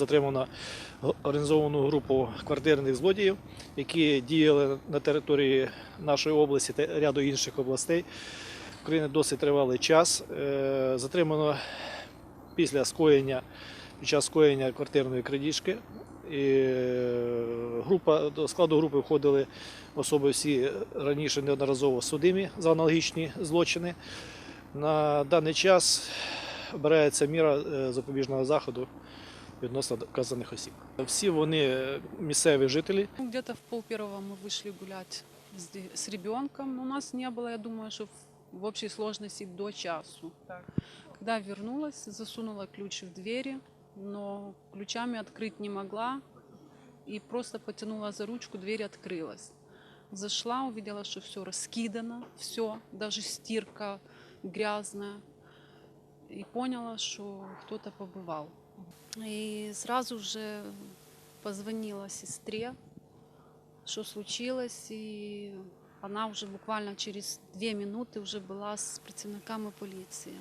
затримано організовану групу квартирних злодіїв, які діяли на території нашої області та ряду інших областей. України досить тривалий час. Е, Затримано після скоєння, під час скоєння квартирної крадіжки. І е, група, до складу групи входили особи всі раніше неодноразово судимі за аналогічні злочини. На даний час обирається міра е, запобіжного заходу відносно вказаних осіб. Всі вони е, місцеві жителі. Ну, Где-то в пол первого мы вышли гулять с, де- с ребенком. Но у нас не было, я думаю, что в, в общей сложности до часу. Когда вернулась, засунула ключ в двери, но ключами открыть не могла. И просто потянула за ручку, дверь открылась. Зашла, увидела, что все раскидано, все, даже стирка грязная. И поняла, что кто-то побывал. И сразу же позвонила сестре, что случилось, и она уже буквально через две минуты уже была с працівниками поліції.